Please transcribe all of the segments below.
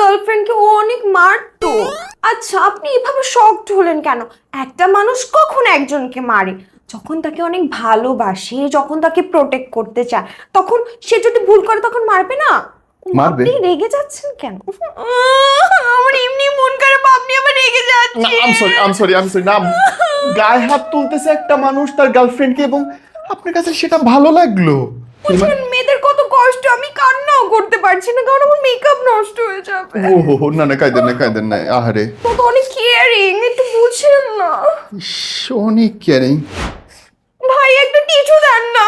গার্লফ্রেন্ডকে ও অনেক মারতো। আচ্ছা আপনি এভাবে শকড হলেন কেন? একটা মানুষ কখন একজনকে মারে? যখন তাকে অনেক ভালোবাসে যখন তাকে প্রোটেক্ট করতে চায় তখন সে যদি ভুল করে তখন মারবে না? মারবে? আপনি রেগে যাচ্ছেন কেন? আমার এমনি মন খারাপ আপনি আবার রেগে না যাচ্ছেন। I'm sorry I'm sorry I'm sorry না গায়ে হাত তুলতেছে একটা মানুষ তার গার্লফ্রেন্ডকে এবং আপনার কাছে সেটা ভালো লাগল। বুঝলেন মেয়েদের কত কষ্ট আমি কান্নাও করতে পারছি না কারণ আমার মেকআপ নষ্ট হয়ে যাবে। ও না না কায়দেন না কায়দেন না আহারে। তো তো অনেক কেয়ারিং একটু বুঝেন না। ইস, অনেক কেয়ারিং ভাই একটা টিস্যু দেন না।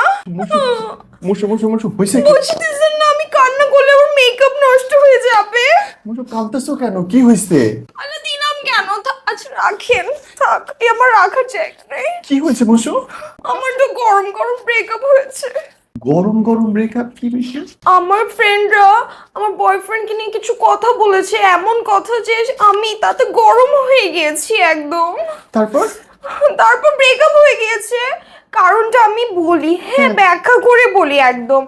মুসু মুসু মুসু হয়েছে কি? বুঝতেছেন না আমি কান্না করলে আমার মেকআপ নষ্ট হয়ে যাবে। মুসু কাঁদতেছো কেন? কি হয়েছে? আরে দিলাম কেন? আচ্ছা রাখেন থাক এই আমার রাখার জায়গা নেই। কি হয়েছে মুসু? আমার তো গরম গরম ব্রেকআপ হয়েছে। গরম গরম ব্রেকআপ কি বিষয়? আমার ফ্রেন্ডরা আমার বয়ফ্রেন্ডকে নিয়ে কিছু কথা বলেছে এমন কথা যে আমি তাতে গরম হয়ে গিয়েছি একদম। তারপর? তারপর ব্রেকআপ হয়ে গিয়েছে। কারণটা আমি বলি হ্যাঁ ব্যাখ্যা করে বলি একদম।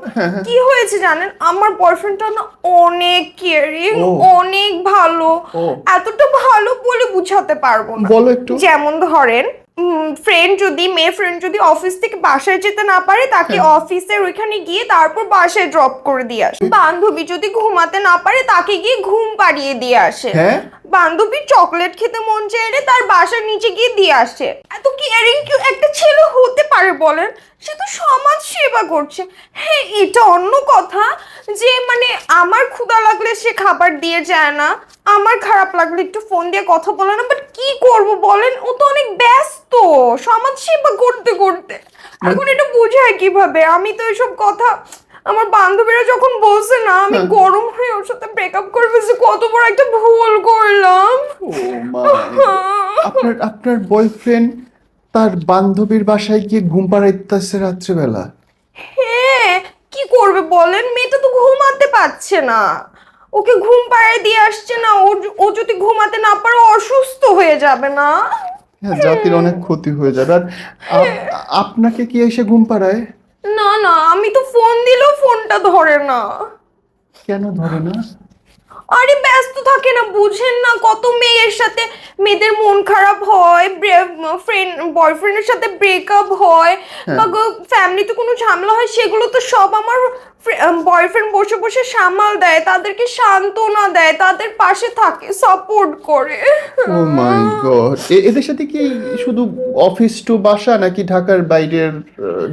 কি হয়েছে জানেন? আমার বয়ফ্রেন্ডটা না অনেক কেয়ারিং অনেক ভালো। এতটা ভালো বলে বুঝাতে পারব না। বলো একটু। যেমন ধরেন ফ্রেন্ড যদি মেয়ে ফ্রেন্ড যদি অফিস থেকে বাসায় যেতে না পারে তাকে হ্যাঁ। অফিসের ওইখানে গিয়ে তারপর বাসায় ড্রপ করে দিয়ে আসে। বান্ধবী যদি ঘুমাতে না পারে তাকে গিয়ে ঘুম পাড়িয়ে দিয়ে আসে। হ্যাঁ। বান্ধবীর চকলেট খেতে মন চাইলে তার বাসার নিচে গিয়ে দিয়ে আসে। এত কেয়ারিং কি একটা ছেলে হতে পারে বলেন? সে তো সমাজ সেবা করছে। হ্যাঁ এটা অন্য কথা যে মানে আমার ক্ষুধা লাগলে সে খাবার দিয়ে যায় না আমার খারাপ লাগলে একটু ফোন দিয়ে কথা বলে না বাট কি করব বলেন? ও তো অনেক ব্যস্ত সমাজ সেবা করতে করতে। এখন এটা বোঝায় কীভাবে? আমি তো এসব কথা আমার বান্ধবীরা যখন বলছে না আমি হ্যাঁ। গরম হয়ে ওর সাথে ব্রেকআপ করে ফেলছি কত বড় একটা ভুল করলাম। আপনার আপনার বয়ফ্রেন্ড তার বান্ধবীর বাসায় গিয়ে ঘুম পাড়াইতেছে রাত্রেবেলা? হ্যাঁ কি করবে বলেন? মেয়েটা তো ঘুমাতে পারছে না। ওকে ঘুম পাড়ায় দিয়ে আসছে না। ও যদি ঘুমাতে না পারে অসুস্থ হয়ে যাবে না। হ্যাঁ জাতির অনেক ক্ষতি হয়ে যাবে। আর আপ- আপনাকে কি এসে ঘুম পাড়ায়? না না আমি তো ফোন দিলেও ফোনটা ধরে না। কেন ধরে না? আরে ব্যস্ত থাকে না বুঝেন না কত মেয়ের সাথে মেয়েদের মন খারাপ হয় ফ্রেন্ড বয়ফ্রেন্ডের সাথে ব্রেকআপ হয় বা ফ্যামিলিতে কোনো ঝামেলা হয় সেগুলো তো সব আমার বয়ফ্রেন্ড বসে বসে সামাল দেয় তাদেরকে সান্ত্বনা দেয় তাদের পাশে থাকে সাপোর্ট করে। ও মাই গড এদের সাথে কি শুধু অফিস টু বাসা নাকি ঢাকার বাইরের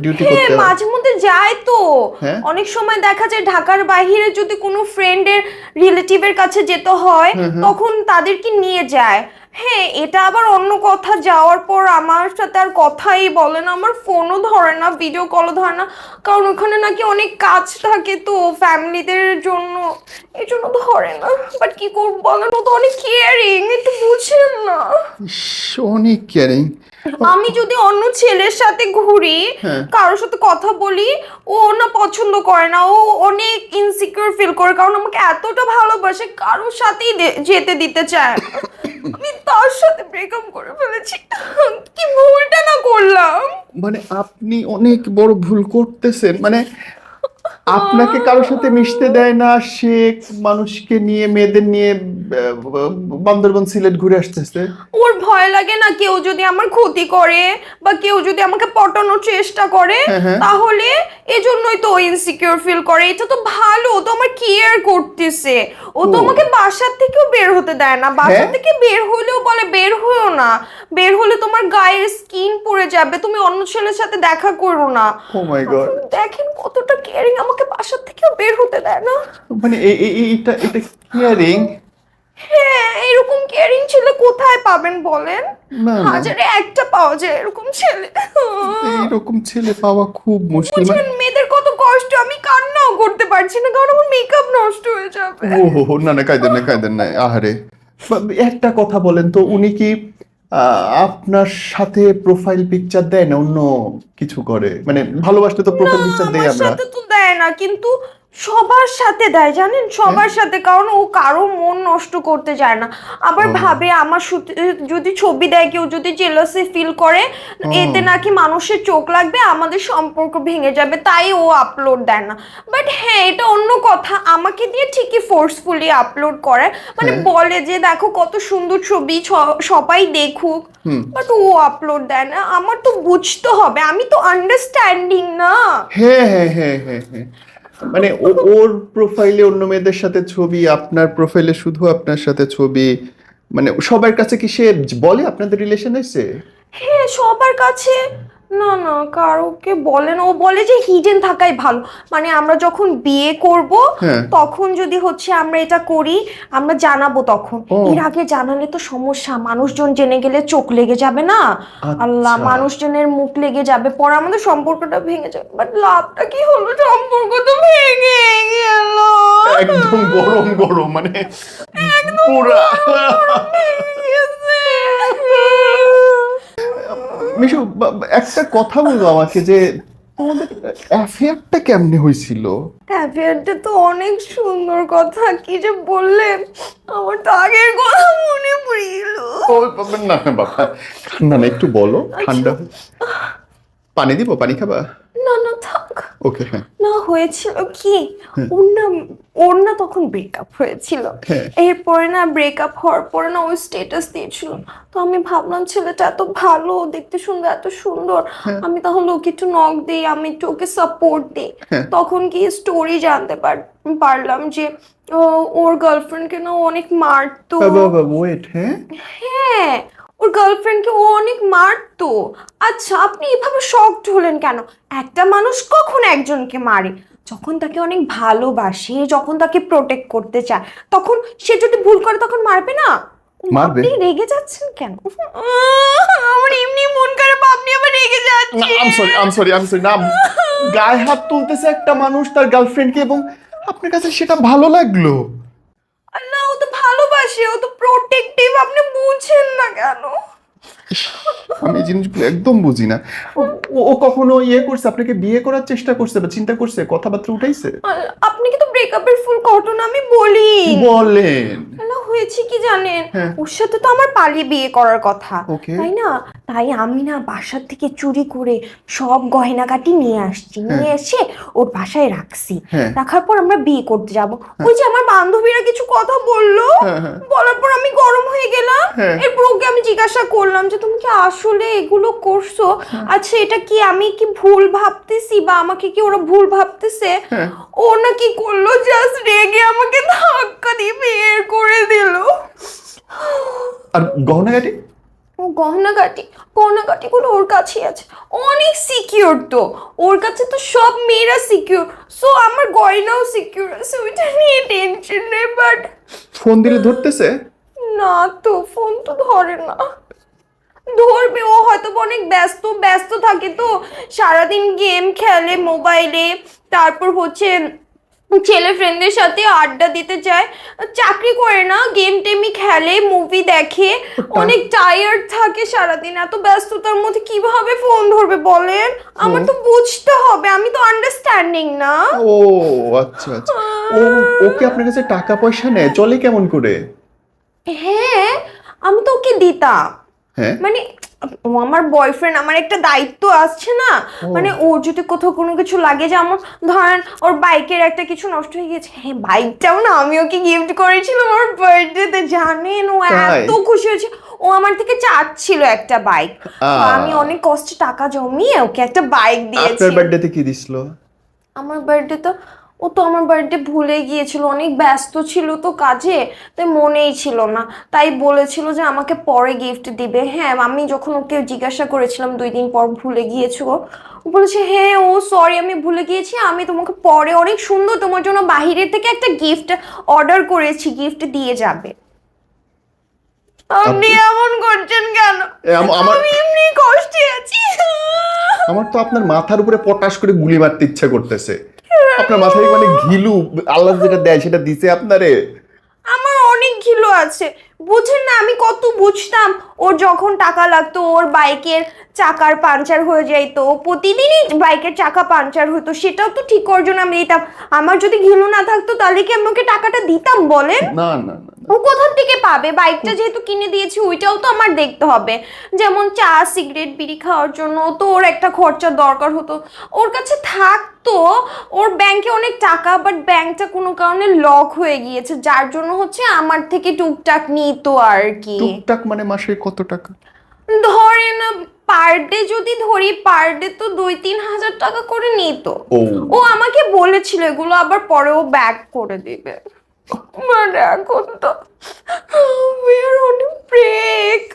ডিউটি হ্যাঁ করতে হয়? মাঝে মধ্যে যায় তো। হ্যাঁ? অনেক সময় দেখা যায় ঢাকার বাইরে যদি কোনো ফ্রেন্ডের রিলেটিভের কাছে যেতে হয় তখন তাদেরকে নিয়ে যায়। হ্যাঁ এটা আবার অন্য কথা। যাওয়ার পর আমার সাথে আর কথাই বলে না আমার ফোনও ধরে না ভিডিও কলও ধরে না। কারণ ওখানে নাকি অনেক কাজ থাকে তো ফ্যামিলিদের জন্য। এই জন্য ধরে না। বাট কি করব বলেন ও তো অনেক কেয়ারিং একটু বুঝেন না। অনেক কেয়ারিং আমি যদি অন্য ছেলের সাথে ঘুরি হ্যাঁ। কারোর সাথে কথা বলি ও না পছন্দ করে না ও অনেক ইনসিকিউর ফিল করে। কারণ আমাকে এতটা ভালোবাসে কারোর সাথেই যেতে দিতে চায় না। আমি তার সাথে ব্রেকআপ করে ফেলেছি। কি ভুলটা না করলাম। মানে আপনি অনেক বড় ভুল করতেছেন। মানে আপনাকে কারোর সাথে মিশতে দেয় না সে মানুষকে নিয়ে মেয়েদের নিয়ে বান্দরবন সিলেট ঘুরে আসতেছে। ওর ভয় লাগে না কেউ যদি আমার ক্ষতি করে বা কেউ যদি আমাকে পটানোর চেষ্টা করে? হ্যাঁ, হ্যাঁ। তাহলে এজন্যই তো ইনসিকিউর ফিল করে। এটা তো ভালো ও তো আমার কেয়ার করতেছে। ও তো আমাকে বাসার থেকেও বের হতে দেয় না। বাসা হ্যাঁ? থেকে বের হলেও বলে বের হয়েও না। বের হলে তোমার গায়ের স্কিন পুড়ে যাবে। তুমি অন্য ছেলের সাথে দেখা করো না। ও মাই গড দেখেন কতটা কেয়ারিং আমাকে বাসার থেকেও বের হতে দেয় না। মানে এটা এটা কেয়ারিং হ্যাঁ এরকম কেয়ারিং ছেলে কোথায় পাবেন বলেন? হাজারে একটা পাওয়া যায় এরকম ছেলে। এইরকম ছেলে পাওয়া খুব মুশকিল। মেয়েদের কত কষ্ট আমি কান্নাও করতে পারছি না কারণ আমার মেকআপ নষ্ট হয়ে যাবে। ও হো না না কায়দেন না কায়দেন না আহারে। একটা কথা বলেন তো উনি কি আপনার সাথে প্রোফাইল পিকচার দেয় না অন্য কিছু করে? মানে ভালোবাসলে তো প্রোফাইল পিকচার দেয় আমার আমরা। সাথে তো দেয় না কিন্তু সবার সাথে দেয় জানেন? সবার সাথে কারণ ও কারও মন নষ্ট করতে চায় না। আবার ভাবে আমার যদি ছবি দেয় কেউ যদি জেলাসি ফিল করে এতে নাকি মানুষের চোখ লাগবে আমাদের সম্পর্ক ভেঙে যাবে তাই ও আপলোড দেয় না। বাট হ্যাঁ এটা অন্য কথা। আমাকে দিয়ে ঠিকই ফোর্সফুলি আপলোড করে। মানে বলে যে দেখো কত সুন্দর ছবি সবাই দেখুক। বাট ও আপলোড দেয় না। আমার তো বুঝতে হবে। আমি তো আন্ডারস্ট্যান্ডিং না। হ্যাঁ হ্যাঁ হ্যাঁ হ্যাঁ হ্যাঁ। মানে ওর প্রোফাইলে অন্য মেয়েদের সাথে ছবি, আপনার প্রোফাইলে শুধু আপনার সাথে ছবি মানে সবার কাছে কি সে বলে আপনাদের রিলেশন আছে হ্যাঁ সবার কাছে। না না কারোকে বলে না। ও বলে যে হিডেন থাকাই ভালো। মানে আমরা যখন বিয়ে করব হ্যাঁ। তখন যদি হচ্ছে আমরা এটা করি আমরা জানাব তখন। ও। এর আগে জানালে তো সমস্যা। মানুষজন জেনে গেলে চোখ লেগে যাবে না? আল্লাহ আচ্ছা। মানুষজনের মুখ লেগে যাবে। পরে আমাদের সম্পর্কটা ভেঙে যাবে। বাট লাভটা কি হলো? সম্পর্ক তো ভেঙে গেল। একদম গরম গরম। মানে পুরা মিশু বা- বা- একটা কথা বলো আমাকে যে তোমাদের অ্যাফেয়ারটা কেমনে হয়েছিল? অ্যাফেয়ারটা তো অনেক সুন্দর কথা কি যে বললেন আমার তো আগের কথা মনে পড়িল। না না বাবা ঠান্ডা না একটু বলো ঠান্ডা। পানি দিব পানি খাবা? না না থাক। ওকে হ্যাঁ। না হয়েছিল কি? ওর না ওর না তখন ব্রেকআপ হয়েছিল। হ্যাঁ। এরপরে না ব্রেকআপ হওয়ার পরে না ওই স্টেটাস দিয়েছিল। তো আমি ভাবলাম ছেলেটা এত ভালো দেখতে সুন্দর এত সুন্দর। হ্যাঁ। আমি তাহলে ওকে একটু নক দিই আমি একটু ওকে সাপোর্ট দিই। হ্যাঁ। তখন কি স্টোরি জানতে পার- পারলাম যে ওর গার্লফ্রেন্ডকে না অনেক মারতো। হ্যাঁ? হ্যাঁ। ওর গার্লফ্রেন্ডকে ও অনেক মারতো। আচ্ছা আপনি এভাবে শকড হলেন কেন? একটা মানুষ কখন একজনকে মারে? যখন তাকে অনেক ভালোবাসে যখন তাকে প্রোটেক্ট করতে চায় তখন সে যদি ভুল করে তখন মারবে না? মারবে। আপনি রেগে যাচ্ছেন কেন? আমার এমনি মন খারাপ আপনি আবার রেগে যাচ্ছেন। I'm sorry I'm sorry I'm sorry না গায়ে হাত তুলতেছে একটা মানুষ তার গার্লফ্রেন্ডকে এবং আপনার কাছে সেটা ভালো লাগল। ভালোবাসে ও তো প্রোটেক্টিভ আপনি বুঝেন না কেন? আমি এই জিনিসগুলো একদম বুঝি না। ও- কখনো ইয়ে করছে আপনাকে বিয়ে করার চেষ্টা করছে বা চিন্তা করছে কথাবার্তা উঠাইছে? আপনি কি তো ব্রেকআপের ফুল ঘটনা আমি বলি বলেন। না হয়েছে কি জানেন? হ্যাঁ। ওর সাথে তো আমার পালিয়ে বিয়ে করার কথা। তাই না? তাই আমি না বাসার থেকে চুরি করে সব গয়নাগাটি নিয়ে আসছি। নিয়ে এসে ওর বাসায় রাখছি। হ্যাঁ। রাখার পর আমরা বিয়ে করতে যাব। ওই যে আমার বান্ধবীরা কিছু কথা বলল? হ্যাঁ, হ্যাঁ। বলার পর আমি গরম হয়ে গেলাম। হ্যাঁ। এরপর ওকে আমি জিজ্ঞাসা করলাম। যে তুমি কি আসলে এগুলো করছ? হ্যাঁ। আচ্ছা এটা কি আমি কি ভুল ভাবতেছি বা আমাকে কি ওরা ভুল ভাবতেছে? হ্যাঁ। ও না কি করল জাস্ট রেগে আমাকে ধাক্কা দিয়ে বের করে দিল। আর গহনাগাটি? ও গহনাগাটি? গহনাগাটিগুলো ওর কাছেই আছে। অনেক সিকিউর তো। ওর কাছে তো সব মেয়েরা সিকিউর সো আমার গয়নাও সিকিউর আছে ওইটা নিয়ে টেনশন নেই বাট ফোন দিলে ধরতেছে? না তো ফোন তো ধরে না। ধরবে ও হয়তো অনেক ব্যস্ত ব্যস্ত থাকে তো। সারাদিন গেম খেলে মোবাইলে তারপর হচ্ছে ছেলে ফ্রেন্ডদের সাথে আড্ডা দিতে চায় চাকরি করে না গেম টেমই খেলে মুভি দেখে। অনেক টায়ার্ড থাকে সারাদিন এত ব্যস্ততার মধ্যে কীভাবে ফোন ধরবে বলেন? আমার তো বুঝতে হবে আমি তো আন্ডারস্ট্যান্ডিং না। ও আচ্ছা আচ্ছা। ও ওকে আপনার কাছে টাকা পয়সা নেয়? চলে কেমন করে? হ্যাঁ আমি তো ওকে দিতাম। মানে ও আমার বয়ফ্রেন্ড আমার একটা দায়িত্ব আসছে না? মানে ওর যদি কোথাও কোনো কিছু লাগে যেমন ধরেন ওর বাইকের একটা কিছু নষ্ট হয়ে গেছে হ্যাঁ বাইকটাও না আমি ওকে গিফট করেছিলাম ওর বার্থডেতে জানেন ও এত খুশি হয়েছে। ও আমার থেকে চাচ্ছিল একটা বাইক আমি অনেক কষ্টে টাকা জমিয়ে ওকে একটা বাইক দিয়েছি। আপনার বার্থডেতে কি দিছিল? আমার বার্থডে তো ও তো আমার বাড়িতে ভুলে গিয়েছিল অনেক ব্যস্ত ছিল তো কাজে তাই মনেই ছিল না। তাই বলেছিল যে আমাকে পরে গিফট দিবে। হ্যাঁ আমি যখন ওকে জিজ্ঞাসা করেছিলাম দুই দিন পর ভুলে গিয়েছো ও বলেছে হ্যাঁ ও সরি আমি ভুলে গিয়েছি আমি তোমাকে পরে অনেক সুন্দর তোমার জন্য বাহিরের থেকে একটা গিফট অর্ডার করেছি গিফট দিয়ে যাবে। আপনি এমন করছেন কেন? আমার আমি এমনি কষ্টে আছি। আমার তো আপনার মাথার উপরে পটাশ করে গুলি মারতে ইচ্ছা করতেছে। আপনার মাথায় মানে ঘিলু আল্লাহ যেটা দেয় সেটা দিছে আপনারে? আমার অনেক ঘিলু আছে। বুঝেন না আমি কত বুঝতাম। ওর যখন টাকা লাগতো ওর বাইকের চাকার পাঞ্চার হয়ে যাইতো প্রতিদিনই বাইকের চাকা পাঞ্চার হতো সেটাও তো ঠিক করার জন্য আমি দিতাম। আমার যদি ঘিলু না থাকতো তাহলে কি আমাকে ওকে টাকাটা দিতাম বলেন? না না না। ও কোথা থেকে পাবে? বাইকটা যেহেতু কিনে দিয়েছি ওইটাও তো আমার দেখতে হবে। যেমন চা সিগারেট বিড়ি খাওয়ার জন্য তো ওর একটা খরচার দরকার হতো। ওর কাছে থাকতো ওর ব্যাংকে অনেক টাকা বাট ব্যাংকটা কোনো কারণে লক হয়ে গিয়েছে। যার জন্য হচ্ছে আমার থেকে টুকটাক নিত আর কি। টুকটাক মানে মাসে কত টাকা? ধরেন পার ডে যদি ধরি পার ডে তো দুই তিন হাজার টাকা করে নিত। ও। ও আমাকে বলেছিল এগুলো আবার পরেও ব্যাক করে দিবে। মানে এখন তো are on a break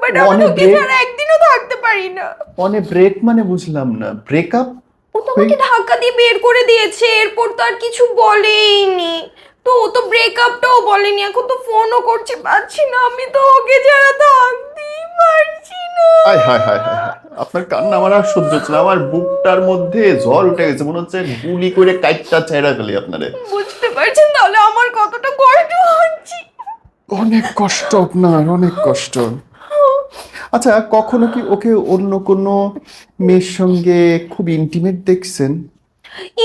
but আমি On a তোকে break? ছাড়া একদিনও থাকতে পারি না। অনে ব্রেক মানে বুঝলাম না। ব্রেকআপ ও তো আমাকে ধাক্কা দিয়ে বের করে দিয়েছে এরপর তো আর কিছু বলেইনি। তো ও তো ব্রেকআপটাও বলেনি এখন তো ফোনও করছে পাচ্ছি না। আমি তো ওকে ছাড়া থাকতেই পারছি না। আয় হায় হায় হায় হায়। আপনার কান্না আমার আর সহ্য হচ্ছে না। আমার বুকটার মধ্যে ঝড় উঠে গেছে মনে হচ্ছে গুলি করে কাইটটা ছেড়া ফেলি আপনারে। বুঝতে পারছেন তাহলে আমার কতটা কষ্ট হচ্ছে? অনেক কষ্ট আপনার অনেক কষ্ট। আচ্ছা কখনো কি ওকে অন্য কোনো মেয়ের সঙ্গে খুব ইন্টিমেট দেখছেন?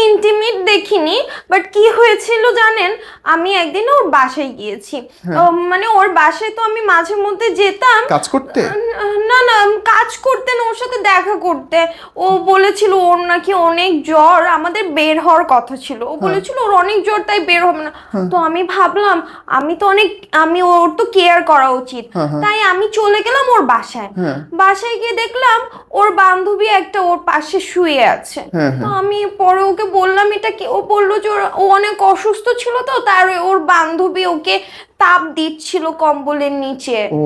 ইন্টিমেট দেখিনি বাট কি হয়েছিল জানেন? আমি একদিন ওর বাসায় গিয়েছি। মানে ওর বাসায় তো আমি মাঝে মধ্যে যেতাম। কাজ করতে? না না কাজ করতে না ওর সাথে দেখা করতে। ও বলেছিল ওর নাকি অনেক জ্বর আমাদের বের হওয়ার কথা ছিল। ও বলেছিল ওর অনেক জ্বর তাই বের হবে না। তো আমি ভাবলাম আমি তো অনেক আমি ওর তো কেয়ার করা উচিত। তাই আমি চলে গেলাম ওর বাসায়। হ্যাঁ। বাসায় গিয়ে দেখলাম ওর বান্ধবী একটা ওর পাশে শুয়ে আছে। হ্যাঁ, তো আমি পরে ওকে বললাম এটা কি? ও বলল যে ওর- ও অনেক অসুস্থ ছিল তো তার ওর বান্ধবী ওকে তাপ দিচ্ছিল কম্বলের নিচে। ও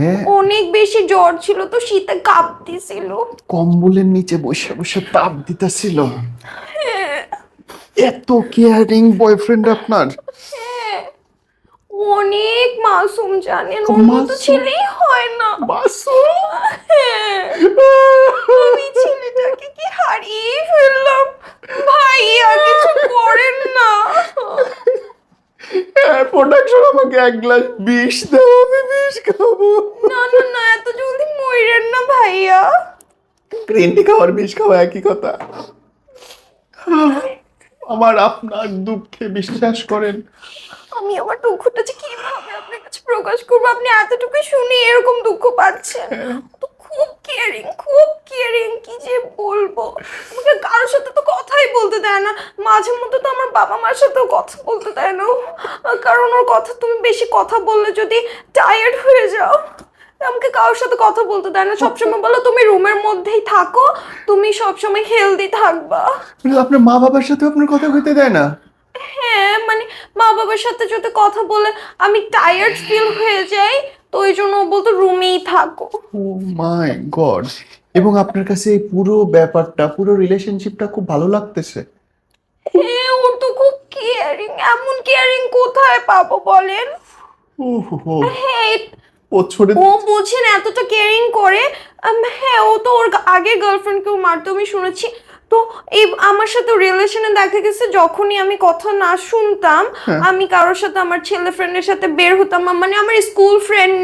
হ্যাঁ। অনেক বেশি জ্বর ছিল তো শীতে কাঁপতেছিল। কম্বলের নিচে বসে বসে তাপ দিতেছিল। এত কেয়ারিং বয়ফ্রেন্ড আপনার। হ্যাঁ, অনেক মাসুম জানেন ওর মতো ছেলেই হয় না। বাসু হ্যাঁ, আমি ছেলেটাকে কি হারিয়ে ফেললাম? ভাইয়া কিছু করেন না প্রোডাকশন আমাকে এক গ্লাস বিষ দাও আমি বিষ খাব। না না না এত জলদি মরেন না ভাইয়া। গ্রিন টি খাওয়ার বিষ খাওয়া একই কথা। আমার আপনার দুঃখে বিশ্বাস করেন। আমি আমার দুঃখটা যে কীভাবে আপনার কাছে প্রকাশ করব আপনি এতটুকু শুনে এরকম দুঃখ পাচ্ছেন। তো খুব কেয়ারিং খুব কেয়ারিং কি যে বলব? কারোর সাথে তো কথাই বলতে দেয় না। মাঝে মধ্যে তো আমার বাবা মার সাথেও কথা বলতে দেয় না। কারণ ওর কথা তুমি বেশি কথা বললে যদি টায়ার্ড হয়ে যাও আমাকে কারোর সাথে কথা বলতে দেয় না। সবসময় বলো তুমি রুমের মধ্যেই থাকো। তুমি সবসময় হেলদি থাকবা। আপনার মা বাবার সাথে আপনার কথা কইতে দেয় না? হ্যাঁ মানে মা বাবার সাথে যদি কথা বলে আমি টায়ার্ড ফিল হয়ে যাই তো ওই জন্য বলতো রুমেই থাকো। ও মাই গড এবং আপনার কাছে এই পুরো ব্যাপারটা পুরো রিলেশনশিপটা খুব ভালো লাগতেছে। হ্যাঁ ওর তো খুব কেয়ারিং এমন কেয়ারিং কোথায় পাবো বলেন? ও হো হ্যাঁ ছোট ও বুঝেন এতটা কেয়ারিং করে। হ্যাঁ ও তো ওর আগে গার্লফ্রেন্ডকেও মারতো আমি শুনেছি। তো এই আমার সাথে রিলেশনে দেখা গেছে যখনই আমি কথা না শুনতাম আমি কারোর সাথে আমার ছেলে ফ্রেন্ডের সাথে বের হতাম মানে আমার স্কুল ফ্রেন্ড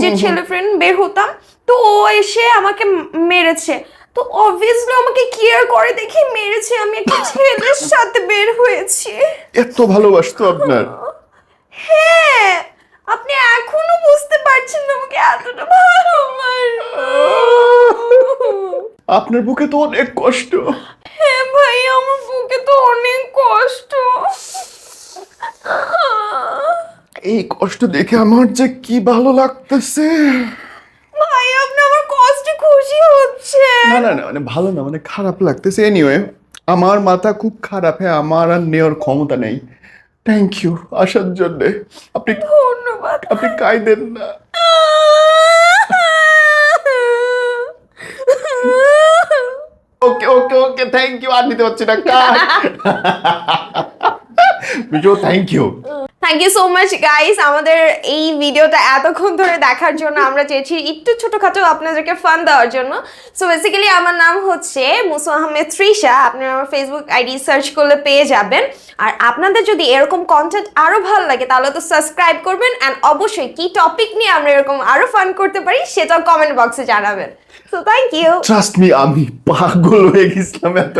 যে ছেলে ফ্রেন্ড বের হতাম। তো ও এসে আমাকে মেরেছে। তো অবভিয়াসলি আমাকে কেয়ার করে দেখি মেরেছে আমি একটা ছেলের সাথে বের হয়েছি। এত ভালোবাসতো আপনার। হ্যাঁ আপনি এখনও বুঝতে পারছেন না আমাকে এতটা ভালোবাসে। আপনার বুকে তো অনেক কষ্ট। হ্যাঁ ভাই আমার বুকে তো অনেক কষ্ট। এই কষ্ট দেখে আমার যে কি ভালো লাগতেছে। ভাই আপনি আমার কষ্টে খুশি হচ্ছে। না না না মানে ভালো না মানে খারাপ লাগতেছে। এনিওয়ে আমার মাথা খুব খারাপ হ্যাঁ আমার আর নেওয়ার ক্ষমতা নেই। থ্যাংক ইউ আসার জন্যে। আপনি ধন্যবাদ। আপনি কাইদেন না। ওকে ওকে ওকে থ্যাংক ইউ আর নিতে পারছি না। Cut Biju thank you thank you so much guys আমাদের এই ভিডিওটা এতক্ষণ ধরে দেখার জন্য আমরা চেয়েছি একটু ছোটখাটো আপনাদেরকে ফান দেওয়ার জন্য। সো বেসিক্যালি আমার নাম হচ্ছে মুসু আহমেদ ত্রিশা। আপনারা আমার ফেসবুক আইডি সার্চ করলে পেয়ে যাবেন। আর আপনাদের যদি এরকম কন্টেন্ট আরও ভালো লাগে, তাহলে তো সাবস্ক্রাইব করবেন। অ্যান্ড অবশ্যই কি টপিক নিয়ে আমরা এরকম আরও ফান করতে পারি, সেটাও কমেন্ট বক্সে জানাবেন। So thank you trust me আমি পাগল হয়ে গেছিলাম এত